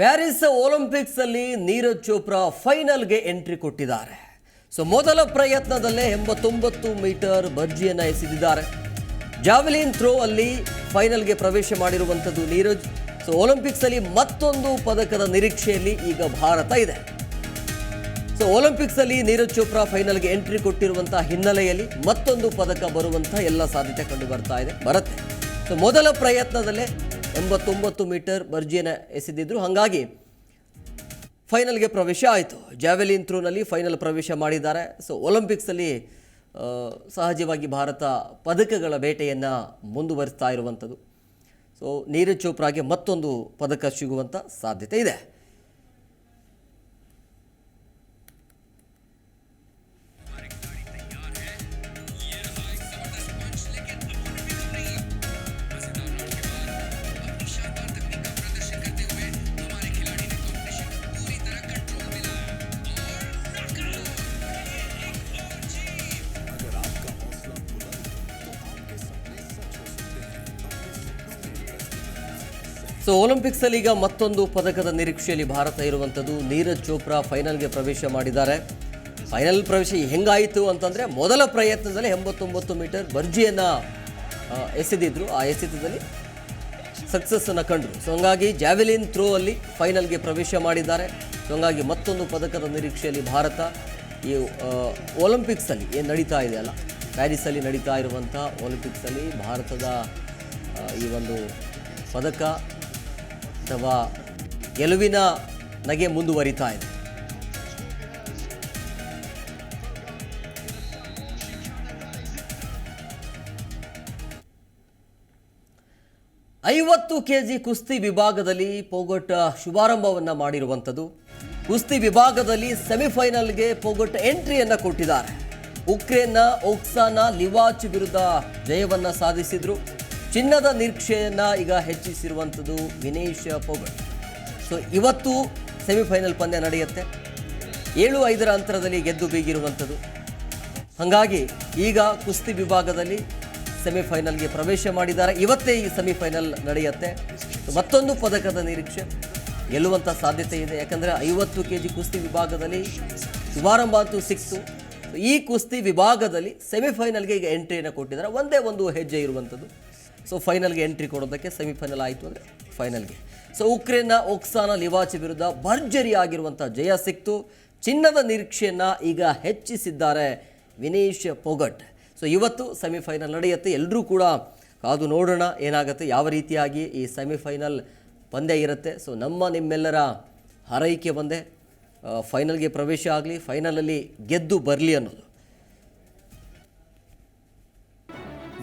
Paris Olympics ಅಲ್ಲಿ ನೀರಜ್ ಚೋಪ್ರಾ ಫೈನಲ್ಗೆ entry ಕೊಟ್ಟಿದ್ದಾರೆ. ಸೊ ಮೊದಲ ಪ್ರಯತ್ನದಲ್ಲೇ ಎಂಬತ್ತೊಂಬತ್ತು ಮೀಟರ್ ಭರ್ಜಿಯನ್ನು ಎಸೆದಿದ್ದಾರೆ. ಜಾವೆಲಿನ್ ಥ್ರೋ ಅಲ್ಲಿ ಫೈನಲ್ಗೆ ಪ್ರವೇಶ ಮಾಡಿರುವಂಥದ್ದು ನೀರಜ್. ಸೊ ಒಲಿಂಪಿಕ್ಸ್ ಅಲ್ಲಿ ಮತ್ತೊಂದು ಪದಕದ ನಿರೀಕ್ಷೆಯಲ್ಲಿ ಈಗ ಭಾರತ ಇದೆ. ಸೊ ಒಲಿಂಪಿಕ್ಸ್ ಅಲ್ಲಿ ನೀರಜ್ ಚೋಪ್ರಾ ಫೈನಲ್ಗೆ ಎಂಟ್ರಿ ಕೊಟ್ಟಿರುವಂತಹ ಹಿನ್ನೆಲೆಯಲ್ಲಿ ಮತ್ತೊಂದು ಪದಕ ಬರುವಂತಹ ಎಲ್ಲ ಸಾಧ್ಯತೆ ಕಂಡು ಬರ್ತಾ ಇದೆ, ಬರುತ್ತೆ. ಸೊ ಮೊದಲ ಪ್ರಯತ್ನದಲ್ಲೇ ಎಂಬತ್ತೊಂಬತ್ತು ಮೀಟರ್ ಭರ್ಜಿಯನ್ನು ಎಸೆದಿದ್ರು. ಹಾಗಾಗಿ ಫೈನಲ್ಗೆ ಪ್ರವೇಶ ಆಯಿತು. ಜಾವೆಲಿನ್ ಥ್ರೋನಲ್ಲಿ ಫೈನಲ್ ಪ್ರವೇಶ ಮಾಡಿದ್ದಾರೆ. ಸೊ ಒಲಿಂಪಿಕ್ಸಲ್ಲಿ ಸಹಜವಾಗಿ ಭಾರತ ಪದಕಗಳ ಬೇಟೆಯನ್ನು ಮುಂದುವರಿಸ್ತಾ ಇರುವಂಥದ್ದು. ಸೊ, ನೀರಜ್ ಚೋಪ್ರಾಗೆ ಮತ್ತೊಂದು ಪದಕ ಸಿಗುವಂಥ ಸಾಧ್ಯತೆ ಇದೆ. ಸೊ ಒಲಿಂಪಿಕ್ಸಲ್ಲಿ ಈಗ ಮತ್ತೊಂದು ಪದಕದ ನಿರೀಕ್ಷೆಯಲ್ಲಿ ಭಾರತ ಇರುವಂಥದ್ದು ನೀರಜ್ ಚೋಪ್ರಾ ಫೈನಲ್ಗೆ ಪ್ರವೇಶ ಮಾಡಿದ್ದಾರೆ. ಫೈನಲ್ ಪ್ರವೇಶ ಹೆಂಗಾಯಿತು ಅಂತಂದರೆ ಮೊದಲ ಪ್ರಯತ್ನದಲ್ಲಿ ಎಂಬತ್ತೊಂಬತ್ತು ಮೀಟರ್ ಭರ್ಜಿಯನ್ನು ಎಸೆದಿದ್ರು. ಆ ಎಸೆತದಲ್ಲಿ ಸಕ್ಸಸ್ಸನ್ನು ಕಂಡರು. ಸೊ ಹಂಗಾಗಿ ಜಾವೆಲಿನ್ ಥ್ರೋ ಅಲ್ಲಿ ಫೈನಲ್ಗೆ ಪ್ರವೇಶ ಮಾಡಿದ್ದಾರೆ. ಸೊ ಹಂಗಾಗಿ ಮತ್ತೊಂದು ಪದಕದ ನಿರೀಕ್ಷೆಯಲ್ಲಿ ಭಾರತ ಈ ಒಲಿಂಪಿಕ್ಸ್ ಒಲಿಂಪಿಕ್ಸಲ್ಲಿ ಏನು ನಡೀತಾ ಇದೆ ಅಲ್ಲ? ಪ್ಯಾರಿಸಲ್ಲಿ ನಡೀತಾ ಇರುವಂಥ ಒಲಿಂಪಿಕ್ಸಲ್ಲಿ ಭಾರತದ ಈ ಒಂದು ಪದಕ ಅಥವಾ ಗೆಲುವಿನ ನಗೆ ಮುಂದುವರಿತಾ ಇದೆ. ಐವತ್ತು ಕೆಜಿ ಕುಸ್ತಿ ವಿಭಾಗದಲ್ಲಿ ಪೋಗೊಟ್ಟ ಶುಭಾರಂಭವನ್ನ ಮಾಡಿರುವಂಥದ್ದು. ಕುಸ್ತಿ ವಿಭಾಗದಲ್ಲಿ ಸೆಮಿಫೈನಲ್ಗೆ ಪೋಗೊಟ್ಟ ಎಂಟ್ರಿಯನ್ನು ಕೊಟ್ಟಿದ್ದಾರೆ. ಉಕ್ರೇನ್ನ ಓಕ್ಸಾನ ಲಿವಾಚ್ ವಿರುದ್ಧ ಜಯವನ್ನು ಸಾಧಿಸಿದ್ರು. ಚಿನ್ನದ ನಿರೀಕ್ಷೆಯನ್ನು ಈಗ ಹೆಚ್ಚಿಸಿರುವಂಥದ್ದು ವಿನೇಶ್ ಪೋಗಟ್ ಸೊ ಇವತ್ತು ಸೆಮಿಫೈನಲ್ ಪಂದ್ಯ ನಡೆಯುತ್ತೆ. ಏಳು ಐದರ ಅಂತರದಲ್ಲಿ ಗೆದ್ದು ಬೀಗಿರುವಂಥದ್ದು. ಹಾಗಾಗಿ ಈಗ ಕುಸ್ತಿ ವಿಭಾಗದಲ್ಲಿ ಸೆಮಿಫೈನಲ್ಗೆ ಪ್ರವೇಶ ಮಾಡಿದ್ದಾರೆ. ಇವತ್ತೇ ಈ ಸೆಮಿಫೈನಲ್ ನಡೆಯುತ್ತೆ. ಮತ್ತೊಂದು ಪದಕದ ನಿರೀಕ್ಷೆ. ಗೆಲ್ಲುವಂಥ ಸಾಧ್ಯತೆ ಇದೆ. ಯಾಕಂದರೆ ಐವತ್ತು ಕೆ ಜಿ ಕುಸ್ತಿ ವಿಭಾಗದಲ್ಲಿ ಶುಭಾರಂಭ ಅಂತೂ ಸಿಕ್ತು. ಈ ಕುಸ್ತಿ ವಿಭಾಗದಲ್ಲಿ ಸೆಮಿಫೈನಲ್ಗೆ ಈಗ ಎಂಟ್ರಿಯನ್ನು ಕೊಟ್ಟಿದ್ದಾರೆ. ಒಂದೇ ಒಂದು ಹೆಜ್ಜೆ ಇರುವಂಥದ್ದು. ಸೊ ಫೈನಲ್ಗೆ ಎಂಟ್ರಿ ಕೊಡೋದಕ್ಕೆ ಸೆಮಿಫೈನಲ್ ಆಯಿತು ಅಂದರೆ ಫೈನಲ್ಗೆ ಸೊ ಉಕ್ರೇನ್ನ ಒಕ್ಸಾನ ಲಿವಾಚಿ ವಿರುದ್ಧ ಭರ್ಜರಿ ಆಗಿರುವಂಥ ಜಯ ಸಿಕ್ತು. ಚಿನ್ನದ ನಿರೀಕ್ಷೆಯನ್ನು ಈಗ ಹೆಚ್ಚಿಸಿದ್ದಾರೆ ವಿನೇಶ್ ಪೊಗಟ್. ಸೊ ಇವತ್ತು ಸೆಮಿಫೈನಲ್ ನಡೆಯುತ್ತೆ. ಎಲ್ಲರೂ ಕೂಡ ಕಾದು ನೋಡೋಣ ಏನಾಗುತ್ತೆ, ಯಾವ ರೀತಿಯಾಗಿ ಈ ಸೆಮಿಫೈನಲ್ ಪಂದ್ಯ ಇರುತ್ತೆ. ಸೊ ನಮ್ಮ ನಿಮ್ಮೆಲ್ಲರ ಹರೈಕೆ ಬಂದೆ. ಫೈನಲ್ಗೆ ಪ್ರವೇಶ ಆಗಲಿ ಫೈನಲಲ್ಲಿ ಗೆದ್ದು ಬರಲಿ ಅನ್ನೋದು.